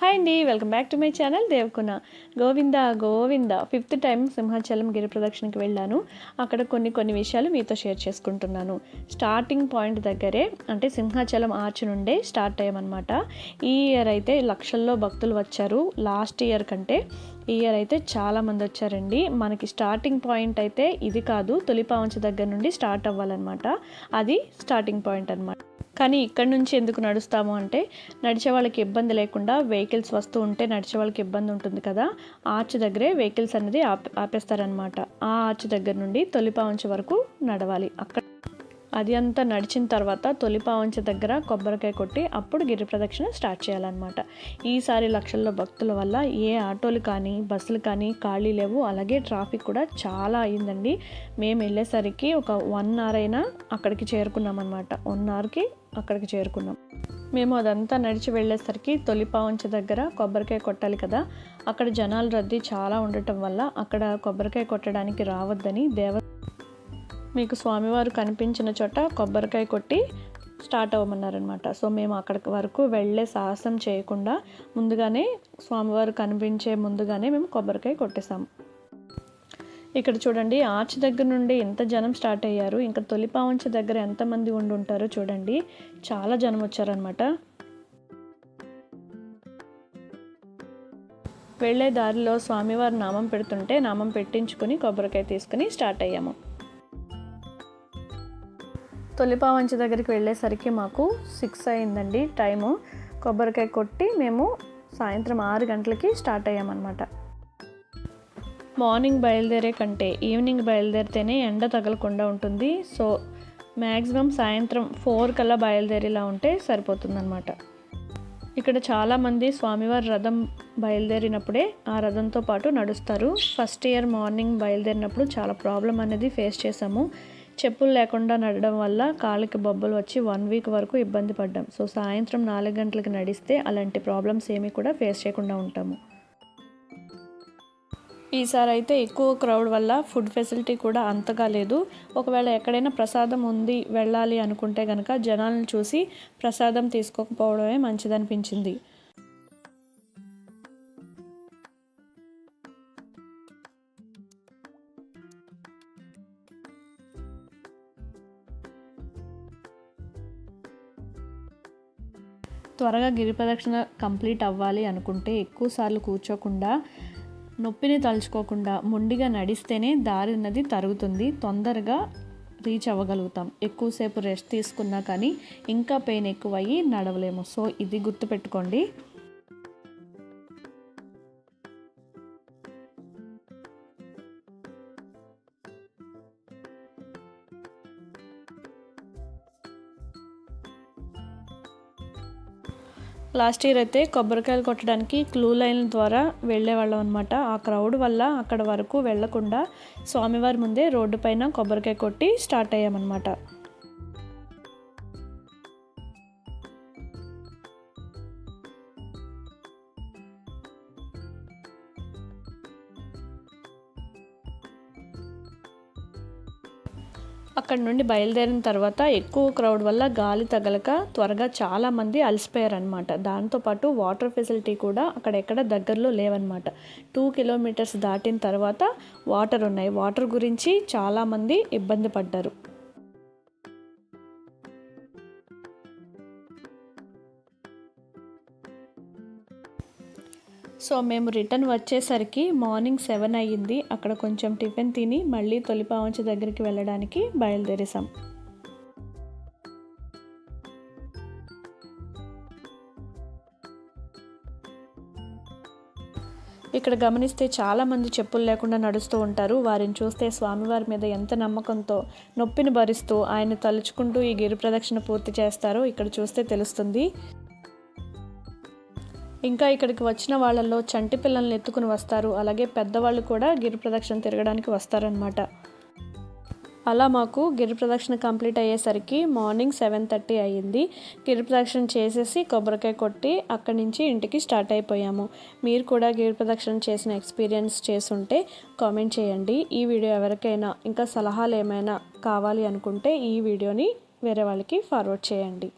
Hi అండి welcome back to my channel దేవకున Govinda Govinda fifth time Simhachalam గిరి ప్రదక్షిణకి వెళ్ళాను. అక్కడ కొన్ని కొన్ని విషయాలు మీతో షేర్ చేసుకుంటున్నాను. స్టార్టింగ్ పాయింట్ దగ్గరే అంటే సింహాచలం ఆర్చ్ నుండే స్టార్ట్ అయ్యామన్నమాట. ఈ ఇయర్ అయితే లక్షల్లో భక్తులు వచ్చారు. లాస్ట్ ఇయర్ కంటే ఈ ఇయర్ అయితే చాలామంది వచ్చారండి. మనకి స్టార్టింగ్ పాయింట్ అయితే ఇది కాదు. తొలిపావంచ దగ్గర నుండి స్టార్ట్ అవ్వాలన్నమాట. అది స్టార్టింగ్ పాయింట్ అనమాట కానీ ఇక్కడ నుంచి ఎందుకు నడుస్తాము అంటే నడిచే వాళ్ళకి ఇబ్బంది లేకుండా వెహికల్స్ వస్తూ ఉంటే నడిచే వాళ్ళకి ఇబ్బంది ఉంటుంది కదా ఆర్చ్ దగ్గరే వెహికల్స్ అనేది ఆపే ఆపేస్తారనమాట ఆ ఆర్చ్ దగ్గర నుండి తొలిపావంచి వరకు నడవాలి. అక్కడ అది అంతా నడిచిన తర్వాత తొలిపావంచ దగ్గర కొబ్బరికాయ కొట్టి అప్పుడు గిరి ప్రదక్షిణ స్టార్ట్ చేయాలన్నమాట. ఈసారి లక్షల్లో భక్తుల వల్ల ఏ ఆటోలు కానీ బస్సులు కానీ ఖాళీ లేవు. అలాగే ట్రాఫిక్ కూడా చాలా అయిందండి మేము వెళ్ళేసరికి ఒక వన్ అవర్ అయినా అక్కడికి చేరుకున్నాం అనమాట వన్ అవర్కి అక్కడికి చేరుకున్నాం. మేము అదంతా నడిచి వెళ్ళేసరికి తొలిపావంచ దగ్గర కొబ్బరికాయ కొట్టాలి కదా అక్కడ జనాల రద్దీ చాలా ఉండటం వల్ల అక్కడ కొబ్బరికాయ కొట్టడానికి రావద్దని దేవ మీకు స్వామివారు కనిపించిన చోట కొబ్బరికాయ కొట్టి స్టార్ట్ అవ్వమన్నారనమాట సో మేము అక్కడికి వరకు వెళ్ళే సాహసం చేయకుండా ముందుగానే స్వామివారు కనిపించే ముందుగానే మేము కొబ్బరికాయ కొట్టేశాము. ఇక్కడ చూడండి ఆర్చ్ దగ్గర నుండి ఎంత జనం స్టార్ట్ అయ్యారు ఇంకా తొలిపావంచ దగ్గర ఎంతమంది ఉండి ఉంటారో చూడండి. చాలా జనం వచ్చారనమాట వెళ్ళే దారిలో స్వామివారి నామం పెడుతుంటే నామం పెట్టించుకొని కొబ్బరికాయ తీసుకుని స్టార్ట్ అయ్యాము. తొలిపావంచ దగ్గరికి వెళ్ళేసరికి మాకు సిక్స్ అయిందండి టైము కొబ్బరికాయ కొట్టి మేము సాయంత్రం ఆరు గంటలకి స్టార్ట్ అయ్యామన్నమాట. మార్నింగ్ బయలుదేరే కంటే ఈవినింగ్ బయలుదేరితేనే ఎండ తగలకుండా ఉంటుంది. సో మ్యాక్సిమం సాయంత్రం ఫోర్ కల్లా బయలుదేరేలా ఉంటే సరిపోతుందన్నమాట. ఇక్కడ చాలామంది స్వామివారి రథం బయలుదేరినప్పుడే ఆ రథంతో పాటు నడుస్తారు. ఫస్ట్ ఇయర్ మార్నింగ్ బయలుదేరినప్పుడు చాలా ప్రాబ్లం అనేది ఫేస్ చేసాము చెప్పులు లేకుండా నడడం వల్ల కాళ్ళకి బొబ్బలు వచ్చి వన్ వీక్ వరకు ఇబ్బంది పడ్డాం. సో సాయంత్రం నాలుగు గంటలకు నడిస్తే అలాంటి ప్రాబ్లమ్స్ ఏమీ కూడా ఫేస్ చేయకుండా ఉంటాము. ఈసారి అయితే ఎక్కువ క్రౌడ్ వల్ల ఫుడ్ ఫెసిలిటీ కూడా అంతగా లేదు. ఒకవేళ ఎక్కడైనా ప్రసాదం ఉంది వెళ్ళాలి అనుకుంటే కనుక జనాలను చూసి ప్రసాదం తీసుకోకపోవడమే మంచిదనిపించింది. త్వరగా గిరి ప్రదక్షిణ కంప్లీట్ అవ్వాలి అనుకుంటే ఎక్కువసార్లు కూర్చోకుండా నొప్పిని తలుచుకోకుండా మొండిగా నడిస్తేనే దారి అన్నది తరుగుతుంది. తొందరగా రీచ్ అవ్వగలుగుతాం. ఎక్కువసేపు రెస్ట్ తీసుకున్నా కానీ ఇంకా పెయిన్ ఎక్కువయ్యి నడవలేము. సో ఇది గుర్తుపెట్టుకోండి. లాస్ట్ ఇయర్ అయితే కొబ్బరికాయలు కొట్టడానికి క్లూ లైన్ ద్వారా వెళ్ళేవాళ్ళం అనమాట ఆ క్రౌడ్ వల్ల అక్కడ వరకు వెళ్ళకుండా స్వామివారి ముందే రోడ్డు పైన కొబ్బరికాయ కొట్టి స్టార్ట్ అయ్యామన్నమాట. అక్కడ నుండి బయలుదేరిన తర్వాత ఎక్కువ క్రౌడ్ వల్ల గాలి తగలక త్వరగా చాలామంది అలసిపోయారనమాట దాంతోపాటు వాటర్ ఫెసిలిటీ కూడా అక్కడెక్కడ దగ్గరలో లేవన్నమాట. టూ కిలోమీటర్స్ దాటిన తర్వాత వాటర్ ఉన్నాయి. వాటర్ గురించి చాలామంది ఇబ్బంది పడ్డారు. సో మేము రిటర్న్ వచ్చేసరికి మార్నింగ్ సెవెన్ అయ్యింది. అక్కడ కొంచెం టిఫిన్ తిని మళ్ళీ తొలిపావంచ దగ్గరికి వెళ్ళడానికి బయలుదేరేసాం ఇక్కడ గమనిస్తే చాలామంది చెప్పులు లేకుండా నడుస్తూ ఉంటారు. వారిని చూస్తే స్వామివారి మీద ఎంత నమ్మకంతో నొప్పిని భరిస్తూ ఆయన తలుచుకుంటూ ఈ గిరి ప్రదక్షిణ పూర్తి చేస్తారో ఇక్కడ చూస్తే తెలుస్తుంది. ఇంకా ఇక్కడికి వచ్చిన వాళ్ళల్లో చంటి పిల్లల్ని ఎత్తుకుని వస్తారు. అలాగే పెద్దవాళ్ళు కూడా గిరి ప్రదక్షిణ తిరగడానికి వస్తారనమాట అలా మాకు గిరి ప్రదక్షిణ కంప్లీట్ అయ్యేసరికి మార్నింగ్ సెవెన్ థర్టీ అయ్యింది. గిరి ప్రదక్షిణ చేసేసి కొబ్బరికాయ కొట్టి అక్కడి నుంచి ఇంటికి స్టార్ట్ అయిపోయాము. మీరు కూడా గిరి ప్రదక్షిణ చేసిన ఎక్స్పీరియన్స్ చేసుంటే కామెంట్ చేయండి. ఈ వీడియో ఎవరికైనా ఇంకా సలహాలు ఏమైనా కావాలి అనుకుంటే ఈ వీడియోని వేరే వాళ్ళకి ఫార్వర్డ్ చేయండి.